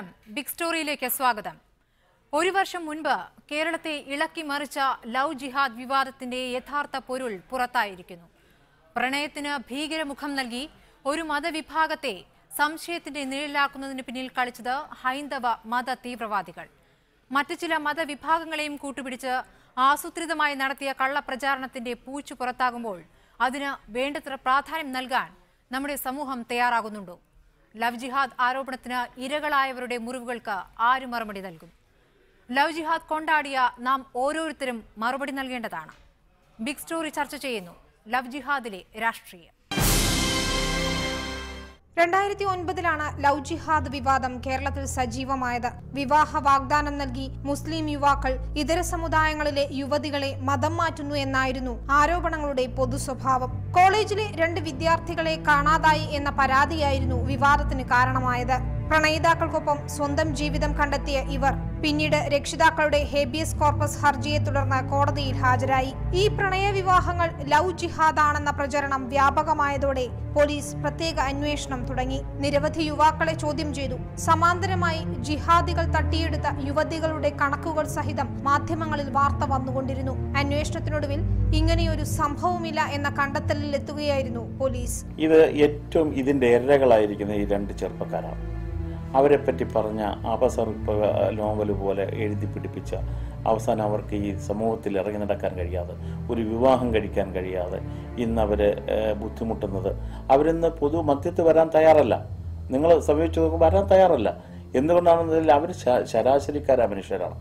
നമസ്കാരം. ബിഗ് സ്റ്റോറിയിലേക്ക് സ്വാഗതം. ഒരു വർഷം മുൻപ് കേരളത്തെ ഇളക്കി മറിച്ച ലവ് ജിഹാദ് വിവാദത്തിന്റെ യഥാർത്ഥ പൊരുൾ പുറത്തായിരിക്കുന്നു. പ്രണയത്തിന് ഭീകരമുഖം നൽകി ഒരു മതവിഭാഗത്തെ സംശയത്തിന്റെ നിഴലാക്കുന്നതിന് പിന്നിൽ കളിച്ചത് ഹൈന്ദവ മത തീവ്രവാദികൾ. മറ്റു ചില മതവിഭാഗങ്ങളെയും കൂട്ടുപിടിച്ച് ആസൂത്രിതമായി നടത്തിയ കള്ളപ്രചാരണത്തിന്റെ പൂച്ചു പുറത്താകുമ്പോൾ അതിന് വേണ്ടത്ര പ്രാധാന്യം നൽകാൻ നമ്മുടെ സമൂഹം തയ്യാറാകുന്നുണ്ടോ? ലവ് ജിഹാദ് ആരോപണത്തിന് ഇരകളായവരുടെ മുറിവുകൾക്ക് ആര് മറുപടി നൽകും? ലവ് ജിഹാദ് കൊണ്ടാടിയ നാം ഓരോരുത്തരും മറുപടി നൽകേണ്ടതാണ്. ബിഗ് സ്റ്റോറി ചർച്ച ചെയ്യുന്നു ലവ് ജിഹാദിലെ രാഷ്ട്രീയം രണ്ടായിരത്തി ഒൻപതിലാണ് ലവ് ജിഹാദ് വിവാദം കേരളത്തിൽ സജീവമായത്. വിവാഹ വാഗ്ദാനം നൽകി മുസ്ലിം യുവാക്കൾ ഇതര സമുദായങ്ങളിലെ യുവതികളെ മതം മാറ്റുന്നു എന്നായിരുന്നു ആരോപണങ്ങളുടെ പൊതു സ്വഭാവം കോളേജിലെ രണ്ട് വിദ്യാർത്ഥികളെ കാണാതായി എന്ന പരാതിയായിരുന്നു വിവാദത്തിന് കാരണമായത്. പ്രണയിതാക്കൾക്കൊപ്പം സ്വന്തം ജീവിതം കണ്ടെത്തിയ ഇവർ പിന്നീട് രക്ഷിതാക്കളുടെ ഹേബിയസ് കോർപ്പസ് ഹർജിയെ തുടർന്ന് കോടതിയിൽ ഹാജരായി. ഈ പ്രണയ വിവാഹങ്ങൾ ലവ് ജിഹാദാണെന്ന പ്രചരണം വ്യാപകമായതോടെ പോലീസ് പ്രത്യേക അന്വേഷണം തുടങ്ങി. നിരവധി യുവാക്കളെ ചോദ്യം ചെയ്തു. സമാന്തരമായി ജിഹാദികൾ തട്ടിയെടുത്ത യുവതികളുടെ കണക്കുകൾ സഹിതം മാധ്യമങ്ങളിൽ വാർത്ത വന്നുകൊണ്ടിരുന്നു. അന്വേഷണത്തിനൊടുവിൽ ഇങ്ങനെയൊരു സംഭവമില്ല എന്ന കണ്ടെത്തലിൽ എത്തുകയായിരുന്നു പോലീസ്. ഇത് ഏറ്റവും ഇതിന്റെ ഇരകളായിരിക്കുന്ന ഈ രണ്ട് ചെറുപ്പക്കാരാണ്. അവരെ പറ്റി പറഞ്ഞ അപസർപ്പ നോവൽ പോലെ എഴുതി പിടിപ്പിച്ച അവസാനം അവർക്ക് ഈ സമൂഹത്തിൽ ഇറങ്ങി നടക്കാൻ കഴിയാതെ ഒരു വിവാഹം കഴിക്കാൻ കഴിയാതെ ഇന്ന് അവർ ബുദ്ധിമുട്ടുന്നത്. അവരിന്ന് പൊതു മധ്യത്ത് വരാൻ തയ്യാറല്ല. നിങ്ങൾ സമീപിച്ചു നോക്കുമ്പോൾ വരാൻ തയ്യാറല്ല. എന്തുകൊണ്ടാണെന്നതിൽ അവർ ശരാശരിക്കാരായ മനുഷ്യരാണ്.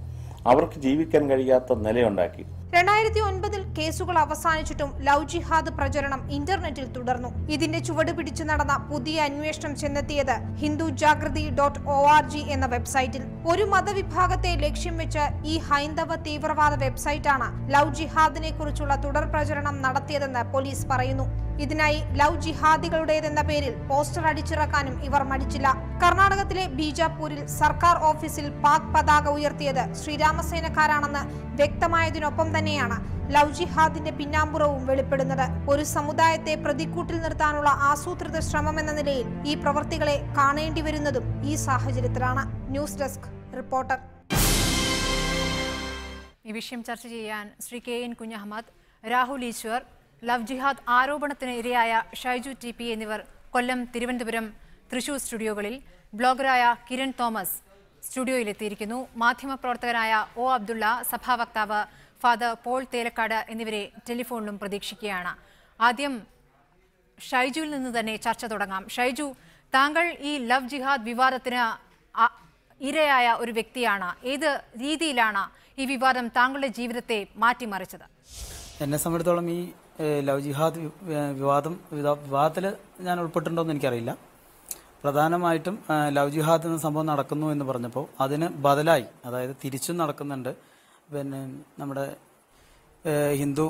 അവർക്ക് ജീവിക്കാൻ കഴിയാത്ത നിലയുണ്ടാക്കി. രണ്ടായിരത്തി ഒൻപതിൽ കേസുകൾ അവസാനിച്ചിട്ടും ലവ് ജിഹാദ് പ്രചരണം ഇന്റർനെറ്റിൽ തുടർന്നു. ഇതിന്റെ ചുവട് പിടിച്ചു നടന്ന പുതിയ അന്വേഷണം ചെന്നെത്തിയത് Hindu Jagriti dot O R G എന്ന വെബ്സൈറ്റിൽ. ഒരു മതവിഭാഗത്തെ ലക്ഷ്യം വെച്ച് ഈ ഹൈന്ദവ തീവ്രവാദ വെബ്സൈറ്റാണ് ലവ് ജിഹാദിനെ കുറിച്ചുള്ള തുടർ പ്രചരണം നടത്തിയതെന്ന് പോലീസ് പറയുന്നു. ഇതിനായി ലവ് ജിഹാദികളുടേതെന്ന പേരിൽ പോസ്റ്റർ അടിച്ചിറക്കാനും ഇവർ മടിച്ചില്ല. കർണാടകത്തിലെ ബീജാപൂരിൽ സർക്കാർ ഓഫീസിൽ പാക് പതാക ഉയർത്തിയത് ശ്രീരാമസേനക്കാരാണെന്ന് വ്യക്തമായതിനൊപ്പം തന്നെയാണ് ലവ് ജിഹാദിന്റെ പിന്നാമ്പുറവും വെളിപ്പെടുന്നത്. ഒരു സമുദായത്തെ പ്രതിക്കൂട്ടിൽ നിർത്താനുള്ള ആസൂത്രിത ശ്രമം എന്ന നിലയിൽ ഈ പ്രവർത്തികളെ കാണേണ്ടി വരുന്നതും ഈ സാഹചര്യത്തിലാണ്. News desk reporter. ഈ വിഷയം ചർച്ച ചെയ്യാൻ Shri K N Kunhammed Rahul Easwar love jihad ആരോപണത്തിന് ഇരയായ ഷൈജു ടി പി എന്നിവർ കൊല്ലം തിരുവനന്തപുരം തൃശൂർ സ്റ്റുഡിയോകളിൽ ബ്ലോഗറായ കിരൺ തോമസ് സ്റ്റുഡിയോയിലെത്തിയിരിക്കുന്നു. മാധ്യമപ്രവർത്തകനായ ഒ അബ്ദുള്ള സഭാവക്താവ് ഫാദർ പോൾ തേലക്കാട് എന്നിവരെ ടെലിഫോണിലും പ്രതീക്ഷിക്കുകയാണ്. ആദ്യം ഷൈജുവിൽ നിന്ന് തന്നെ ചർച്ച തുടങ്ങാം. ഷൈജു താങ്കൾ ഈ ലവ് ജിഹാദ് വിവാദത്തിന് ഇരയായ ഒരു വ്യക്തിയാണ്. ഏത് രീതിയിലാണ് ഈ വിവാദം താങ്കളുടെ ജീവിതത്തെ മാറ്റിമറിച്ചത്? എന്നെ സംബന്ധിച്ചോളം ഈ ലവ് ജിഹാദ് വിവാദം വിവാദത്തിൽ ഞാൻ ഉൾപ്പെട്ടിട്ടുണ്ടോ എന്ന് എനിക്കറിയില്ല. പ്രധാനമായിട്ടും ലവ് ജിഹാദ് എന്ന സംഭവം നടക്കുന്നു എന്ന് പറഞ്ഞപ്പോൾ അതിന് ബദലായി അതായത് തിരിച്ചും നടക്കുന്നുണ്ട്. പിന്നെ നമ്മുടെ ഹിന്ദു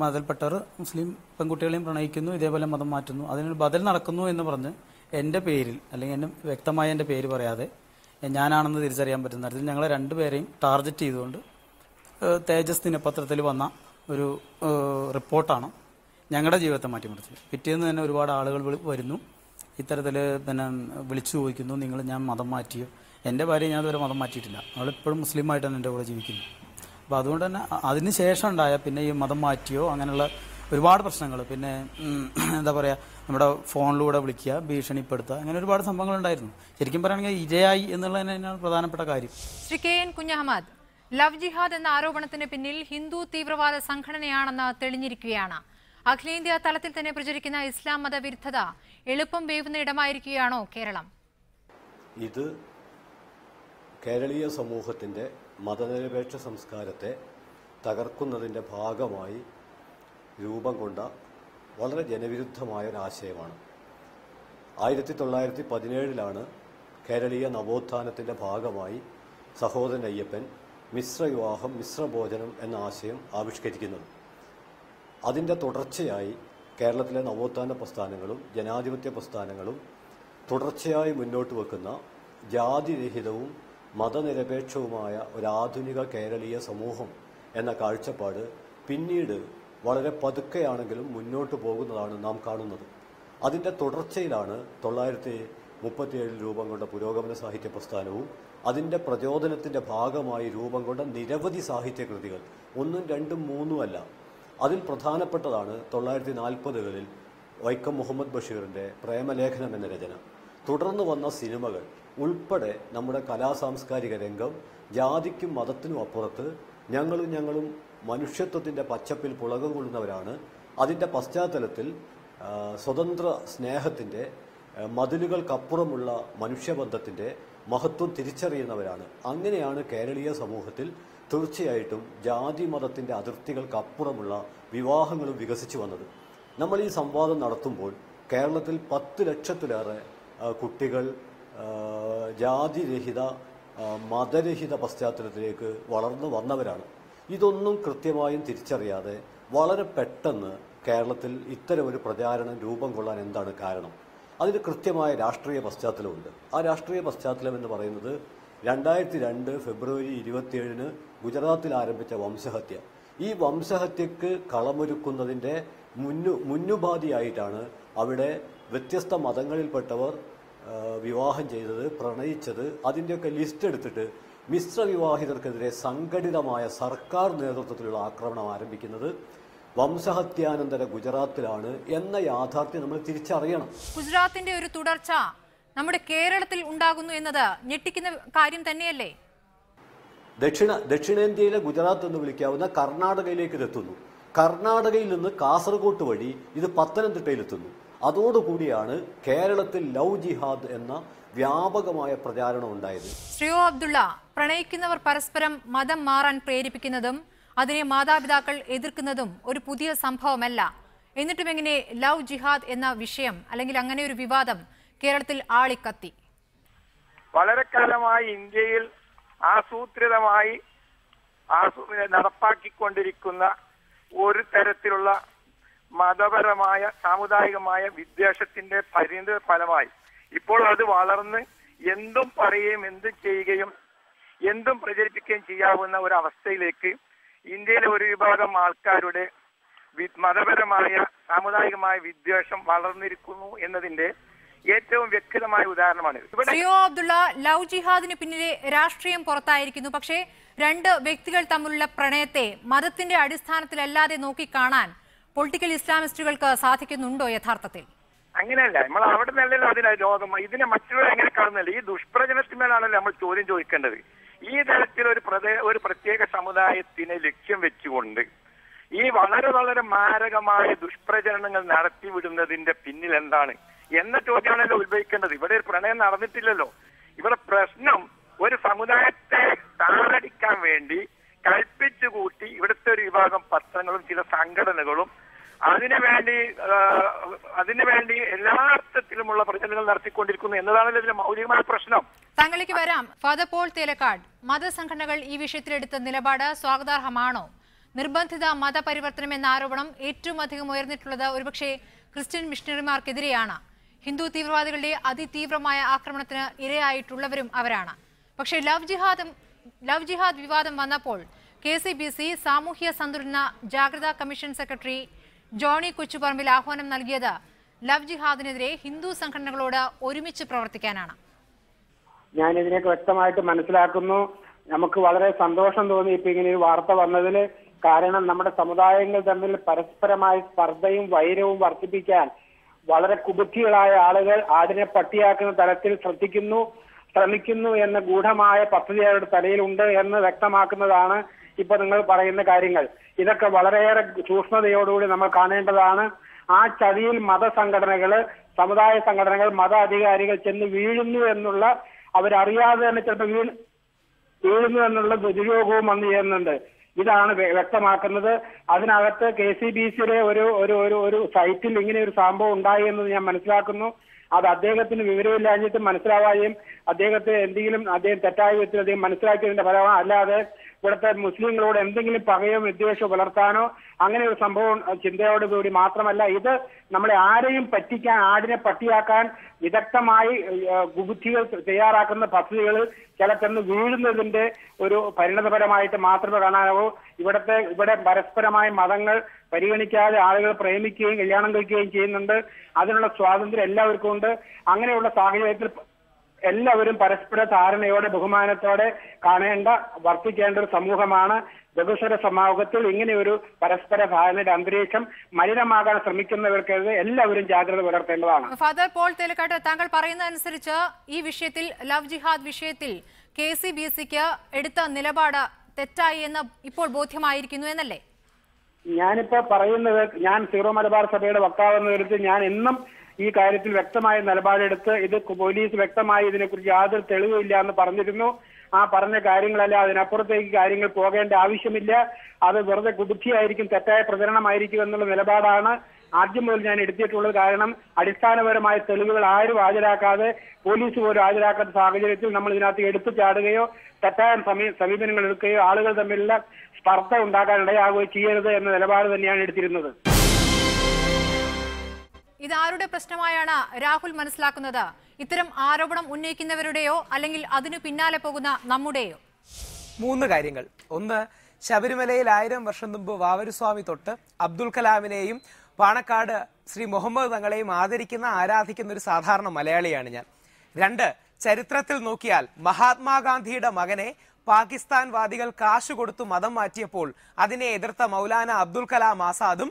മതൽപ്പെട്ടവർ മുസ്ലിം പെൺകുട്ടികളെയും പ്രണയിക്കുന്നു ഇതേപോലെ മതം മാറ്റുന്നു. അതിനൊരു ബദൽ നടക്കുന്നു എന്ന് പറഞ്ഞ് എന്റെ പേരിൽ അല്ലെങ്കിൽ എന്റെ വ്യക്തമായ എന്റെ പേര് പറയാതെ ഞാനാണെന്ന് തിരിച്ചറിയാൻ പറ്റുന്ന തരത്തിൽ ഞങ്ങളെ രണ്ടുപേരെയും ടാർഗറ്റ് ചെയ്തുകൊണ്ട് തേജസ് ദിനപത്രത്തിൽ വന്ന ഒരു റിപ്പോർട്ടാണ് ഞങ്ങളുടെ ജീവിതത്തെ മാറ്റിമറിച്ചത്. പിറ്റേന്ന് തന്നെ ഒരുപാട് ആളുകൾ വരുന്നു. ഇത്തരത്തിൽ പിന്നെ വിളിച്ചു ചോദിക്കുന്നു നിങ്ങൾ ഞാൻ മതം മാറ്റിയോ? എന്റെ ഭാര്യ ഞാൻ ഇതുവരെ മതം മാറ്റിയിട്ടില്ല. അവളിപ്പോഴും മുസ്ലിമായിട്ടാണ് എന്റെ കൂടെ ജീവിക്കുന്നത് അപ്പോൾ അതുകൊണ്ട് തന്നെ അതിന് ശേഷം ഉണ്ടായ പിന്നെ ഈ മതം മാറ്റിയോ അങ്ങനെയുള്ള ഒരുപാട് പ്രശ്നങ്ങൾ. പിന്നെ എന്താ പറയുക നമ്മുടെ ഫോണിലൂടെ വിളിക്കുക ഭീഷണിപ്പെടുത്തുക അങ്ങനെ ഒരുപാട് സംഭവങ്ങൾ ഉണ്ടായിരുന്നു. ശരിക്കും പറയുകയാണെങ്കിൽ ഇരയായി എന്നുള്ളത് തന്നെയാണ് പ്രധാനപ്പെട്ട കാര്യം. Shri K N Kunhammed love jihad എന്ന ആരോപണത്തിന് പിന്നിൽ ഹിന്ദു തീവ്രവാദ സംഘടനയാണെന്ന് തെളിഞ്ഞിരിക്കുകയാണ്. അഖിലേന്ത്യാ തലത്തിൽ തന്നെ പ്രചരിക്കുന്ന ഇസ്ലാം മതവിരുദ്ധത എളുപ്പം വേവുന്ന ഇടമായിരിക്കുകയാണോ കേരളം? ഇത് കേരളീയ സമൂഹത്തിന്റെ മതനിരപേക്ഷ സംസ്കാരത്തെ തകർക്കുന്നതിന്റെ ഭാഗമായി രൂപം കൊണ്ട വളരെ ജനവിരുദ്ധമായ ഒരു ആശയമാണ് ആയിരത്തി തൊള്ളായിരത്തി പതിനേഴിലാണ് കേരളീയ നവോത്ഥാനത്തിന്റെ ഭാഗമായി സഹോദരൻ അയ്യപ്പൻ മിശ്ര വിവാഹം മിശ്രഭോജനം എന്ന ആശയം ആവിഷ്കരിക്കുന്നത്. അതിന്റെ തുടർച്ചയായി കേരളത്തിലെ നവോത്ഥാന പ്രസ്ഥാനങ്ങളും ജനാധിപത്യ പ്രസ്ഥാനങ്ങളും തുടർച്ചയായി മുന്നോട്ട് വെക്കുന്ന ജാതിരഹിതവും മതനിരപേക്ഷവുമായ ഒരാധുനിക കേരളീയ സമൂഹം എന്ന കാഴ്ചപ്പാട് പിന്നീട് വളരെ പതുക്കെയാണെങ്കിലും മുന്നോട്ട് പോകുന്നതാണ് നാം കാണുന്നത്. അതിന്റെ തുടർച്ചയിലാണ് തൊള്ളായിരത്തി മുപ്പത്തിയേഴിൽ രൂപം കൊണ്ട പുരോഗമന സാഹിത്യ പ്രസ്ഥാനവും അതിന്റെ പ്രചോദനത്തിന്റെ ഭാഗമായി രൂപം കൊണ്ട നിരവധി സാഹിത്യകൃതികൾ ഒന്നും രണ്ടും മൂന്നും അല്ല. അതിൽ പ്രധാനപ്പെട്ടതാണ് തൊള്ളായിരത്തി നാൽപ്പതുകളിൽ വൈക്കം മുഹമ്മദ് ബഷീറിന്റെ പ്രേമലേഖനം എന്ന രചന. തുടർന്ന് വന്ന സിനിമകൾ ഉൾപ്പെടെ നമ്മുടെ കലാസാംസ്കാരിക രംഗം ജാതിക്കും മതത്തിനും അപ്പുറത്ത് ഞങ്ങളും ഞങ്ങളും മനുഷ്യത്വത്തിന്റെ പച്ചപ്പിൽ പുളകം കൊള്ളുന്നവരാണ്. അതിന്റെ പശ്ചാത്തലത്തിൽ സ്വതന്ത്ര സ്നേഹത്തിന്റെ മതിലുകൾക്കപ്പുറമുള്ള മനുഷ്യബന്ധത്തിന്റെ മഹത്വം തിരിച്ചറിയുന്നവരാണ്. അങ്ങനെയാണ് കേരളീയ സമൂഹത്തിൽ തീർച്ചയായിട്ടും ജാതി മതത്തിന്റെ അതിർത്തികൾക്കപ്പുറമുള്ള വിവാഹങ്ങളും വികസിച്ചു വന്നത്. നമ്മൾ ഈ സംവാദം നടത്തുമ്പോൾ കേരളത്തിൽ പത്ത് ലക്ഷത്തിലേറെ കുട്ടികൾ ജാതിരഹിത മതരഹിത പശ്ചാത്തലത്തിലേക്ക് വളർന്നു വന്നവരാണ്. ഇതൊന്നും കൃത്യമായും തിരിച്ചറിയാതെ വളരെ പെട്ടെന്ന് കേരളത്തിൽ ഇത്തരം ഒരു പ്രചാരണം രൂപം കൊള്ളാൻ എന്താണ് കാരണം? അതിന് കൃത്യമായ രാഷ്ട്രീയ പശ്ചാത്തലമുണ്ട്. ആ രാഷ്ട്രീയ പശ്ചാത്തലം എന്ന് പറയുന്നത് രണ്ടായിരത്തി രണ്ട് ഫെബ്രുവരി ഇരുപത്തിയേഴിന് ഗുജറാത്തിൽ ആരംഭിച്ച വംശഹത്യ. ഈ വംശഹത്യക്ക് കളമൊരുക്കുന്നതിന്റെ മുന്നു മുന്നുപാധിയായിട്ടാണ് അവിടെ വ്യത്യസ്ത മതങ്ങളിൽപ്പെട്ടവർ വിവാഹം ചെയ്തത് പ്രണയിച്ചത് അതിന്റെയൊക്കെ ലിസ്റ്റ് എടുത്തിട്ട് മിശ്ര വിവാഹിതർക്കെതിരെ സംഘടിതമായ സർക്കാർ നേതൃത്വത്തിലുള്ള ആക്രമണം ആരംഭിക്കുന്നത് വംശഹത്യാനന്തര ഗുജറാത്തിലാണ് എന്ന യാഥാർത്ഥ്യം നമ്മൾ തിരിച്ചറിയണം. ഗുജറാത്തിന്റെ ഒരു തുടർച്ച നമ്മുടെ കേരളത്തിൽ ഉണ്ടാകുന്നു എന്നത് ഞെട്ടിക്കുന്ന കാര്യം തന്നെയല്ലേ? ദക്ഷിണ ദക്ഷിണേന്ത്യയിലെ ഗുജറാത്ത് എന്ന് വിളിക്കാവുന്ന കർണാടകയിലേക്ക് ഇതെത്തുന്നു കർണാടകയിൽ നിന്ന് കാസർഗോട്ട് വഴി ഇത് പത്തനംതിട്ടയിലെത്തുന്നു അതോടുകൂടിയാണ് കേരളത്തിൽ ലവ് ജിഹാദ് എന്ന വ്യാപകമായ പ്രചാരണം ഉണ്ടായത്. ശ്രീയോ അബ്ദുള്ള പ്രണയിക്കുന്നവർ പരസ്പരം മതം മാറാൻ പ്രേരിപ്പിക്കുന്നതും അതിനെ മാതാപിതാക്കൾ എതിർക്കുന്നതും ഒരു പുതിയ സംഭവമല്ല. എന്നിട്ടും എങ്ങനെ ലവ് ജിഹാദ് എന്ന വിഷയം അല്ലെങ്കിൽ അങ്ങനെ ഒരു വിവാദം കേരളത്തിൽ ആളിക്കത്തി. വളരെ കാലമായി ഇന്ത്യയിൽ ആസൂത്രിതമായി ആസൂ നടപ്പാക്കിക്കൊണ്ടിരിക്കുന്ന ഒരു തരത്തിലുള്ള മതപരമായ സാമുദായികമായ വിദ്വേഷത്തിന്റെ പരിണിത ഫലമായി. ഇപ്പോൾ അത് വളർന്ന് എന്തും പറയുകയും എന്തും ചെയ്യുകയും എന്തും പ്രചരിപ്പിക്കുകയും ചെയ്യാവുന്ന ഒരു അവസ്ഥയിലേക്ക് ഇന്ത്യയിലെ ഒരു വിഭാഗം ആൾക്കാരുടെ മതപരമായ സാമുദായികമായ വിദ്വേഷം വളർന്നിരിക്കുന്നു എന്നതിന്റെ ഏറ്റവും വ്യക്തമായ ഉദാഹരണമാണ് അബ്ദുള്ള ലവ് ജിഹാദിന് പിന്നിലെ രാഷ്ട്രീയം പുറത്തായിരിക്കുന്നു. പക്ഷേ രണ്ട് വ്യക്തികൾ തമ്മിലുള്ള പ്രണയത്തെ മതത്തിന്റെ അടിസ്ഥാനത്തിലല്ലാതെ നോക്കിക്കാണാൻ പൊളിറ്റിക്കൽ ഇസ്ലാമിസ്റ്റുകൾക്ക് സാധിക്കുന്നുണ്ടോ യഥാർത്ഥത്തിൽ? അങ്ങനെയല്ല നമ്മൾ അവിടെ നിന്നല്ലോ അതിന് രോഗം ഇതിനെ മറ്റുള്ളവർ എങ്ങനെ കാണുന്നില്ല? ഈ ദുഷ്പ്രചരണത്തിന്മേലാണല്ലോ നമ്മൾ ചോദ്യം ചോദിക്കേണ്ടത്. ഈ തരത്തിൽ ഒരു ഒരു പ്രത്യേക സമുദായത്തിനെ ലക്ഷ്യം വെച്ചുകൊണ്ട് ഈ വളരെ വളരെ മാരകമായ ദുഷ്പ്രചരണങ്ങൾ നടത്തിവിടുന്നതിന്റെ പിന്നിൽ എന്താണ്? എന്ന ചോദ്യമാണല്ലോ ഉത്ഭവിക്കേണ്ടത്. ഇവിടെ ഒരു പ്രണയം നടന്നിട്ടില്ലല്ലോ. ഇവിടെ പ്രശ്നം ഒരു സമുദായത്തെ താറടിക്കാൻ വേണ്ടി കൽപ്പിച്ചു കൂട്ടി ഇവിടുത്തെ ഒരു വിഭാഗം പത്രങ്ങളും ചില സംഘടനകളും അതിനു വേണ്ടി ആ, അതിനു വേണ്ടി എല്ലാ അർത്ഥത്തിലുമുള്ള പ്രചരണങ്ങൾ നടത്തിക്കൊണ്ടിരിക്കുന്നു എന്നതാണല്ലോ ഇതിന്റെ മൗലികമായ പ്രശ്നം. താങ്കളിലേക്ക് വരാം. ഫാദർ പോൾ തേലക്കാട് മതസംഘടനകൾ ഈ വിഷയത്തിലെടുത്ത നിലപാട് സ്വാഗതാർഹമാണോ? നിർബന്ധിത മതപരിവർത്തനം എന്ന ആരോപണം ഏറ്റവും അധികം ഉയർന്നിട്ടുള്ളത് ഒരുപക്ഷെ ക്രിസ്ത്യൻ മിഷണറിമാർക്കെതിരെയാണ്. ഹിന്ദു തീവ്രവാദികളുടെ അതിതീവ്രമായ ആക്രമണത്തിന് ഇരയായിട്ടുള്ളവരും അവരാണ്. പക്ഷേ ലവ് ജിഹാദും ലവ് ജിഹാദ് വിവാദം വന്നപ്പോൾ കെ സി ബി സി സാമൂഹ്യ സന്തുലന ജാഗ്രതാ കമ്മീഷൻ സെക്രട്ടറി ജോണി കൊച്ചുപറമ്പിൽ ആഹ്വാനം നൽകിയത് ലവ് ജിഹാദിനെതിരെ ഹിന്ദു സംഘടനകളോട് ഒരുമിച്ച് പ്രവർത്തിക്കാനാണ്. ഞാൻ ഇതിനെയൊക്കെ വ്യക്തമായിട്ട് മനസ്സിലാക്കുന്നു. നമുക്ക് വളരെ സന്തോഷം തോന്നി ഇപ്പൊ ഇങ്ങനെ ഒരു വാർത്ത വന്നതിൽ കാരണം നമ്മുടെ സമുദായങ്ങൾ തമ്മിൽ പരസ്പരമായ സ്പർദ്ധയും വൈരവും വർദ്ധിപ്പിക്കാൻ വളരെ കുബുദ്ധികളായ ആളുകൾ ആടിനെ പട്ടിയാക്കുന്ന തലത്തിൽ ശ്രദ്ധിക്കുന്നു. ശ്രമിക്കുന്നു എന്ന ഗൂഢമായ പദ്ധതി അവരുടെ തലയിലുണ്ട് എന്ന് വ്യക്തമാക്കുന്നതാണ് ഇപ്പൊ നിങ്ങൾ പറയുന്ന കാര്യങ്ങൾ. ഇതൊക്കെ വളരെയേറെ സൂക്ഷ്മതയോടുകൂടി നമ്മൾ കാണേണ്ടതാണ്. ആ ചതിയിൽ മതസംഘടനകൾ സമുദായ സംഘടനകൾ മത അധികാരികൾ ചെന്ന് വീഴുന്നു എന്നുള്ള അവരറിയാതെ തന്നെ ചിലപ്പോൾ വീണ് വീഴുന്നു എന്നുള്ള ദുരുപയോഗവും വന്നു ചെയ്യുന്നുണ്ട് ഇതാണ് വ്യക്തമാക്കുന്നത്. അതിനകത്ത് കെ സി ബി സിയുടെ ഒരു ഒരു ഒരു ഒരു സൈറ്റിൽ ഇങ്ങനെ ഒരു സംഭവം ഉണ്ടായി എന്ന് ഞാൻ മനസ്സിലാക്കുന്നു. അത് അദ്ദേഹത്തിന് വിവരമില്ലാഞ്ഞിട്ട് മനസ്സിലാവുകയും അദ്ദേഹത്തെ എന്തെങ്കിലും അദ്ദേഹം തെറ്റായ വിധത്തിൽ അദ്ദേഹം മനസ്സിലാക്കിയതിന്റെ ഫലമാണ് അല്ലാതെ ഇവിടുത്തെ മുസ്ലിങ്ങളോട് എന്തെങ്കിലും പകയോ വിദ്വേഷമോ വളർത്താനോ അങ്ങനെ ഒരു സംഭവം ചിന്തയോട് കൂടി മാത്രമല്ല ഇത് നമ്മളെ ആരെയും പറ്റിക്കാൻ ആടിനെ പട്ടിയാക്കാൻ വിദഗ്ധമായി ബുദ്ധികൾ തയ്യാറാക്കുന്ന പദ്ധതികൾ ചിലക്കെന്ന് വീഴുന്നതിന്റെ ഒരു പരിണതപരമായിട്ട് മാത്രമേ കാണാനാവൂ. ഇവിടുത്തെ ഇവിടെ പരസ്പരമായ മതങ്ങൾ പരിഗണിക്കാതെ ആളുകൾ പ്രേമിക്കുകയും കല്യാണം കഴിക്കുകയും ചെയ്യുന്നുണ്ട്. അതിനുള്ള സ്വാതന്ത്ര്യം എല്ലാവർക്കും ഉണ്ട്. അങ്ങനെയുള്ള സാഹചര്യത്തിൽ എല്ലാവരും പരസ്പര ധാരണയോടെ ബഹുമാനത്തോടെ കാണേണ്ട വർത്തിക്കേണ്ട ഒരു സമൂഹമാണ് ബഹുസ്വര സമൂഹത്തിൽ ഇങ്ങനെ ഒരു പരസ്പര ധാരണയുടെ അന്തരീക്ഷം മലിനമാകാൻ ശ്രമിക്കുന്നവർക്കെതിരെ എല്ലാവരും ജാഗ്രത പുലർത്തേണ്ടതാണ്. ഫാദർ പോൾ തേലക്കാട്ട് താങ്കൾ പറയുന്നതനുസരിച്ച് ഈ വിഷയത്തിൽ ലവ് ജിഹാദ് വിഷയത്തിൽ കെ സി ബി സിക്ക് എടുത്ത നിലപാട് തെറ്റായി എന്ന് ഇപ്പോൾ ബോധ്യമായിരിക്കുന്നു എന്നല്ലേ? ഞാനിപ്പോ പറയുന്നത് ഞാൻ സീറോ മലബാർ സഭയുടെ വക്താവെന്ന വിധത്തിൽ ഞാൻ എന്നും ഈ കാര്യത്തിൽ വ്യക്തമായ നിലപാടെടുത്ത് ഇത് പോലീസ് വ്യക്തമായി ഇതിനെക്കുറിച്ച് യാതൊരു തെളിവില്ല എന്ന് പറഞ്ഞിരുന്നു. ആ പറഞ്ഞ കാര്യങ്ങളല്ല അതിനപ്പുറത്തേക്ക് കാര്യങ്ങൾ പോകേണ്ട ആവശ്യമില്ല. അത് വെറുതെ കുബുദ്ധിയായിരിക്കും തെറ്റായ പ്രചരണമായിരിക്കും എന്നുള്ള നിലപാടാണ് ആദ്യം മുതൽ ഞാൻ എടുത്തിട്ടുള്ളത്. കാരണം അടിസ്ഥാനപരമായ തെളിവുകൾ ആരും ഹാജരാക്കാതെ പോലീസ് പോലും ഹാജരാക്കാത്ത സാഹചര്യത്തിൽ നമ്മൾ ഇതിനകത്ത് എടുത്തു ചാടുകയോ തെറ്റായ സമീ- സമീപനങ്ങൾ എടുക്കുകയോ ആളുകൾ തമ്മിലുള്ള സ്പർദ്ധ ഉണ്ടാക്കാൻ ഇടയാകുകയോ ചെയ്യരുത് എന്ന നിലപാട് തന്നെയാണ് എടുത്തിരുന്നത്. ഇത് ആരുടെ പ്രശ്നമായാണ് രാഹുൽ മനസ്സിലാക്കുന്നത്? ഇത്തരം ആരോപണം ഉന്നയിക്കുന്നവരുടെയോ അല്ലെങ്കിൽ അതിനു പിന്നാലെ പോകുന്ന നമ്മുടെയോ? മൂന്ന് കാര്യങ്ങൾ. ഒന്ന് ശബരിമലയിൽ ആയിരം വർഷം മുമ്പ് വാവരുസ്വാമി തൊട്ട് അബ്ദുൽ കലാമിനെയും പാണക്കാട് ശ്രീ മുഹമ്മദ് തങ്ങളെയും ആദരിക്കുന്ന ആരാധിക്കുന്ന ഒരു സാധാരണ മലയാളിയാണ് ഞാൻ. രണ്ട് ചരിത്രത്തിൽ നോക്കിയാൽ മഹാത്മാഗാന്ധിയുടെ മകനെ പാകിസ്ഥാൻ വാദികൾ കാശ് കൊടുത്തു മതം മാറ്റിയപ്പോൾ അതിനെ എതിർത്ത മൗലാന അബ്ദുൽ കലാം ആസാദും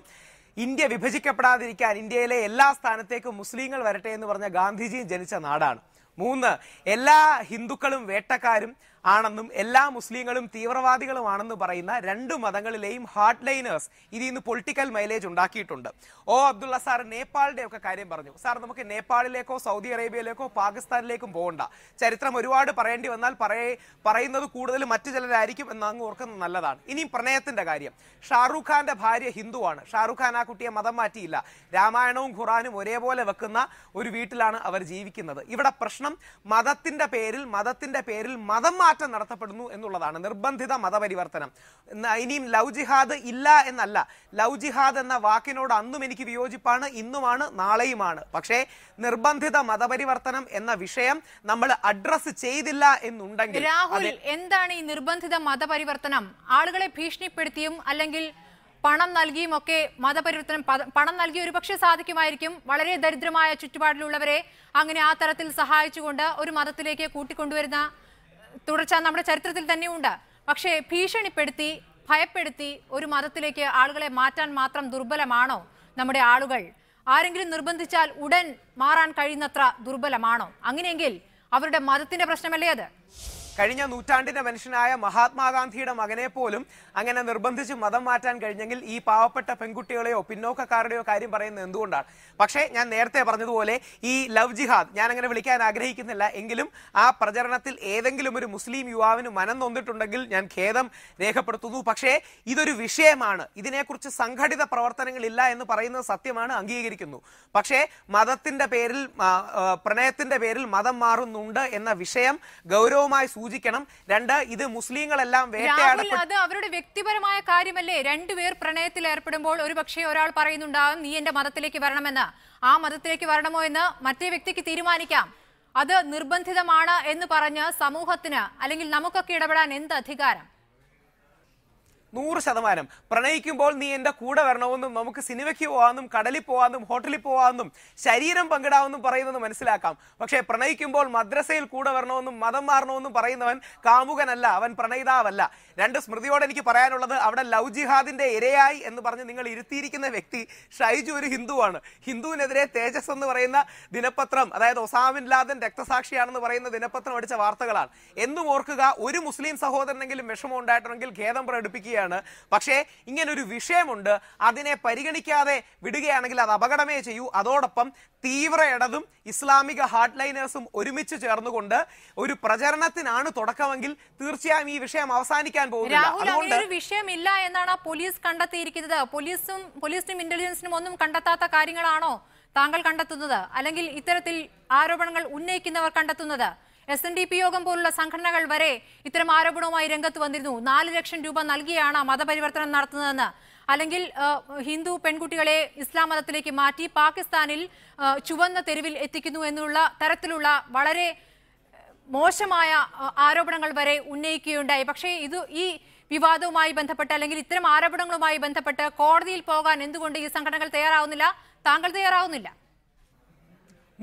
ഇന്ത്യ വിഭജിക്കപ്പെടാതിരിക്കാൻ ഇന്ത്യയിലെ എല്ലാ സ്ഥാനത്തേക്കും മുസ്ലിങ്ങൾ വരട്ടെ എന്ന് പറഞ്ഞ ഗാന്ധിജിയും ജനിച്ച നാടാണ്. മൂന്ന് എല്ലാ ഹിന്ദുക്കളും വേട്ടക്കാരും ആണെന്നും എല്ലാ മുസ്ലിങ്ങളും തീവ്രവാദികളുമാണെന്ന് പറയുന്ന രണ്ട് മതങ്ങളിലെയും ഹാർഡ് ലൈനേഴ്സ് ഇതിൽ നിന്ന് പൊളിറ്റിക്കൽ മൈലേജ് ഉണ്ടാക്കിയിട്ടുണ്ട്. ഓ അബ്ദുള്ള സാർ നേപ്പാളിന്റെ ഒക്കെ കാര്യം പറഞ്ഞു. സാർ നമുക്ക് നേപ്പാളിലേക്കോ സൗദി അറേബ്യയിലേക്കോ പാകിസ്ഥാനിലേക്കും പോകണ്ട. ചരിത്രം ഒരുപാട് പറയേണ്ടി വന്നാൽ പറയ പറയുന്നത് കൂടുതൽ മറ്റു ചിലരായിരിക്കും എന്ന് അങ്ങ് ഓർക്കുന്നത് നല്ലതാണ്. ഇനിയും പ്രണയത്തിന്റെ കാര്യം. ഷാറൂഖ് ഖാന്റെ ഭാര്യ ഹിന്ദുവാണ് ഷാറൂഖ് ഖാൻ ആ കുട്ടിയെ മതം മാറ്റിയില്ല. രാമായണവും ഖുറാനും ഒരേപോലെ വെക്കുന്ന ഒരു വീട്ടിലാണ് അവർ ജീവിക്കുന്നത്. ഇവിടെ പ്രശ്നം മതത്തിന്റെ പേരിൽ മതത്തിന്റെ പേരിൽ മതം മാറ്റം നടത്തപ്പെടുന്നു എന്നുള്ളതാണ് നിർബന്ധിത മതപരിവർത്തനം. ഇനിയും ലവ് ജിഹാദ് ഇല്ല എന്നല്ല. ലവ് ജിഹാദ് എന്ന വാക്കിനോട് അന്നും എനിക്ക് വിയോജിപ്പാണ് ഇന്നുമാണ് നാളെയുമാണ്. പക്ഷേ നിർബന്ധിത മതപരിവർത്തനം എന്ന വിഷയം നമ്മൾ അഡ്രസ് ചെയ്തില്ല എന്നുണ്ടെങ്കിൽ രാഹുൽ എന്താണ് ഈ നിർബന്ധിത മതപരിവർത്തനം? ആളുകളെ ഭീഷണിപ്പെടുത്തിയും അല്ലെങ്കിൽ പണം നൽകിയും ഒക്കെ മതപരിവർത്തനം പണം നൽകി ഒരു പക്ഷേ സാധിക്കുമായിരിക്കും. വളരെ ദരിദ്രമായ ചുറ്റുപാടിലുള്ളവരെ അങ്ങനെ ആ തരത്തിൽ സഹായിച്ചുകൊണ്ട് ഒരു മതത്തിലേക്ക് കൂട്ടിക്കൊണ്ടുവരുന്ന തുടർച്ച നമ്മുടെ ചരിത്രത്തിൽ തന്നെയുണ്ട്. പക്ഷേ ഭീഷണിപ്പെടുത്തി ഭയപ്പെടുത്തി ഒരു മതത്തിലേക്ക് ആളുകളെ മാറ്റാൻ മാത്രം ദുർബലമാണോ നമ്മുടെ ആളുകൾ? ആരെങ്കിലും നിർബന്ധിച്ചാൽ ഉടൻ മാറാൻ കഴിയുന്നത്ര ദുർബലമാണോ? അങ്ങനെയെങ്കിൽ അവരുടെ മതത്തിന്റെ പ്രശ്നമല്ലേ അത്? കഴിഞ്ഞ നൂറ്റാണ്ടിന്റെ മനുഷ്യനായ മഹാത്മാഗാന്ധിയുടെ മകനെ പോലും അങ്ങനെ നിർബന്ധിച്ച് മതം മാറ്റാൻ കഴിഞ്ഞെങ്കിൽ ഈ പാവപ്പെട്ട പെൺകുട്ടികളെയോ പിന്നോക്കക്കാരുടെയോ കാര്യം പറയുന്നത് എന്തുകൊണ്ടാണ്? പക്ഷേ ഞാൻ നേരത്തെ പറഞ്ഞതുപോലെ ഈ ലവ് ജിഹാദ് ഞാൻ അങ്ങനെ വിളിക്കാൻ ആഗ്രഹിക്കുന്നില്ല. എങ്കിലും ആ പ്രചരണത്തിൽ ഏതെങ്കിലും ഒരു മുസ്ലിം യുവാവിന് മനം നൊന്നിട്ടുണ്ടെങ്കിൽ ഞാൻ ഖേദം രേഖപ്പെടുത്തുന്നു. പക്ഷേ ഇതൊരു വിഷയമാണ്. ഇതിനെക്കുറിച്ച് സംഘടിത പ്രവർത്തനങ്ങളില്ല എന്ന് പറയുന്നത് സത്യമാണ് അംഗീകരിക്കുന്നു. പക്ഷേ മതത്തിന്റെ പേരിൽ പ്രണയത്തിന്റെ പേരിൽ മതം മാറുന്നുണ്ട് എന്ന വിഷയം ഗൗരവമായി സൂചിക്കണം. രണ്ട് ഇത് മുസ്ലിങ്ങളെല്ലാം അത് അവരുടെ വ്യക്തിപരമായ കാര്യമല്ലേ? രണ്ടുപേർ പ്രണയത്തിൽ ഏർപ്പെടുമ്പോൾ ഒരു പക്ഷേ ഒരാൾ പറയുന്നുണ്ടാകും നീ എന്റെ മതത്തിലേക്ക് വരണമെന്ന്. ആ മതത്തിലേക്ക് വരണമോ എന്ന് മറ്റേ വ്യക്തിക്ക് തീരുമാനിക്കാം. അത് നിർബന്ധിതമാണ് എന്ന് പറഞ്ഞ് സമൂഹത്തിന് അല്ലെങ്കിൽ നമുക്കൊക്കെ ഇടപെടാൻ എന്ത് അധികാരം? നൂറ് ശതമാനം. പ്രണയിക്കുമ്പോൾ നീ എന്റെ കൂടെ വരണമെന്നും നമുക്ക് സിനിമയ്ക്ക് പോകാമെന്നും കടലിൽ പോകാമെന്നും ഹോട്ടലിൽ പോകാമെന്നും ശരീരം പങ്കിടാമെന്നും പറയുന്നത് മനസ്സിലാക്കാം. പക്ഷേ പ്രണയിക്കുമ്പോൾ മദ്രസയിൽ കൂടെ വരണമെന്നും മതം മാറണമെന്നും പറയുന്നവൻ കാമുകനല്ല അവൻ പ്രണയിതാവല്ല. രണ്ട് സ്മൃതിയോട് എനിക്ക് പറയാനുള്ളത് അവിടെ ലവ് ജിഹാദിന്റെ ഇരയായി എന്ന് പറഞ്ഞ് നിങ്ങൾ ഇരുത്തിയിരിക്കുന്ന വ്യക്തി ഷൈജു ഒരു ഹിന്ദുവാണ്. ഹിന്ദുവിനെതിരെ തേജസ് എന്ന് പറയുന്ന ദിനപത്രം അതായത് ഒസാമിൻ ലാദൻ രക്തസാക്ഷിയാണെന്ന് പറയുന്ന ദിനപത്രം അടിച്ച വാർത്തകളാണ്. എന്നും ഓർക്കുക ഒരു മുസ്ലിം സഹോദരനെങ്കിലും വിഷമം ഉണ്ടായിട്ടുണ്ടെങ്കിൽ ഖേദം പ്രകടിപ്പിക്കുകയാണ് പക്ഷേ ഇങ്ങനെ ഒരു വിഷയമുണ്ട്. അതിനെ പരിഗണിക്കാതെ വിടുകയാണെങ്കിൽ അത് അപകടമേ ചെയ്യൂ. അതോടൊപ്പം തീവ്ര ഇടതും ഇസ്ലാമിക ഹാർഡ് ലൈനേഴ്സും ഒരുമിച്ച് ചേർന്നുകൊണ്ട് ഒരു പ്രചരണത്തിനാണ് തുടക്കമെങ്കിൽ തീർച്ചയായും ഈ വിഷയം അവസാനിക്കാൻ പോകുന്നത് ഒരു വിഷയമില്ല എന്നാണ് പോലീസ് കണ്ടെത്തിയിരിക്കുന്നത്. പോലീസും പോലീസിനും ഇന്റലിജൻസിനും ഒന്നും കണ്ടെത്താത്ത കാര്യങ്ങളാണോ താങ്കൾ കണ്ടെത്തുന്നത്? അല്ലെങ്കിൽ ഇത്തരത്തിൽ ആരോപണങ്ങൾ ഉന്നയിക്കുന്നവർ കണ്ടെത്തുന്നത്? എസ് എൻ ഡി പി യോഗം പോലുള്ള സംഘടനകൾ വരെ ഇത്തരം ആരോപണവുമായി രംഗത്ത് വന്നിരുന്നു. നാല് ലക്ഷം രൂപ നൽകിയാണ് മതപരിവർത്തനം നടത്തുന്നതെന്ന്. അല്ലെങ്കിൽ ഹിന്ദു പെൺകുട്ടികളെ ഇസ്ലാം മതത്തിലേക്ക് മാറ്റി പാകിസ്ഥാനിൽ ചുവന്ന തെരുവിൽ എത്തിക്കുന്നു എന്നുള്ള തരത്തിലുള്ള വളരെ മോശമായ ആരോപണങ്ങൾ വരെ ഉന്നയിക്കുകയുണ്ടായി. പക്ഷേ ഇത് ഈ വിവാദവുമായി ബന്ധപ്പെട്ട് അല്ലെങ്കിൽ ഇത്തരം ആരോപണങ്ങളുമായി ബന്ധപ്പെട്ട് കോടതിയിൽ പോകാൻ എന്തുകൊണ്ട് ഈ സംഘടനകൾ തയ്യാറാവുന്നില്ല? താങ്കൾ തയ്യാറാവുന്നില്ല.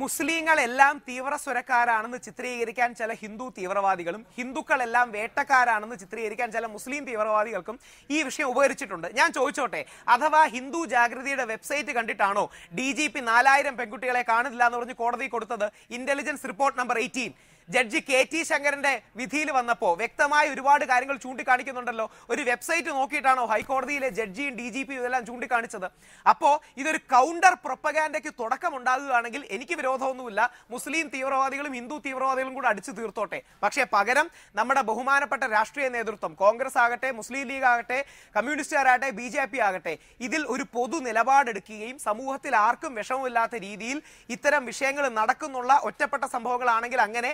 മുസ്ലിങ്ങളെല്ലാം തീവ്ര സ്വരക്കാരാണെന്ന് ചിത്രീകരിക്കാൻ ചില ഹിന്ദു തീവ്രവാദികളും ഹിന്ദുക്കളെല്ലാം വേട്ടക്കാരാണെന്ന് ചിത്രീകരിക്കാൻ ചില മുസ്ലിം തീവ്രവാദികൾക്കും ഈ വിഷയം ഉപകരിച്ചിട്ടുണ്ട്. ഞാൻ ചോദിച്ചോട്ടെ അഥവാ ഹിന്ദു ജാഗ്രതയുടെ വെബ്സൈറ്റ് കണ്ടിട്ടാണോ ഡി ജി പി നാലായിരം പെൺകുട്ടികളെ കാണില്ല എന്ന് പറഞ്ഞ് കോടതി കൊടുത്തത്? Intelligence report number eighteen judge K T ശങ്കരന്റെ വിധിയിൽ വന്നപ്പോ വ്യക്തമായ ഒരുപാട് കാര്യങ്ങൾ ചൂണ്ടിക്കാണിക്കുന്നുണ്ടല്ലോ. ഒരു വെബ്സൈറ്റ് നോക്കിയിട്ടാണോ ഹൈക്കോടതിയിലെ ജഡ്ജിയും ഡി ജി പിയും ഇതെല്ലാം ചൂണ്ടിക്കാണിച്ചത്? അപ്പോ ഇതൊരു കൗണ്ടർ പ്രൊപ്പഗാൻഡയ്ക്ക് തുടക്കം ഉണ്ടാകുകയാണെങ്കിൽ എനിക്ക് വിരോധമൊന്നുമില്ല. മുസ്ലിം തീവ്രവാദികളും ഹിന്ദു തീവ്രവാദികളും കൂടെ അടിച്ചു തീർത്തോട്ടെ. പക്ഷേ പകരം നമ്മുടെ ബഹുമാനപ്പെട്ട രാഷ്ട്രീയ നേതൃത്വം കോൺഗ്രസ് ആകട്ടെ മുസ്ലിം ലീഗ് ആകട്ടെ കമ്മ്യൂണിസ്റ്റുകാരാകട്ടെ ബി ജെ പി ആകട്ടെ ഇതിൽ ഒരു പൊതു നിലപാടെടുക്കുകയും സമൂഹത്തിൽ ആർക്കും വിഷമമില്ലാത്ത രീതിയിൽ ഇത്തരം വിഷയങ്ങൾ നടക്കുന്നുള്ള ഒറ്റപ്പെട്ട സംഭവങ്ങളാണെങ്കിൽ അങ്ങനെ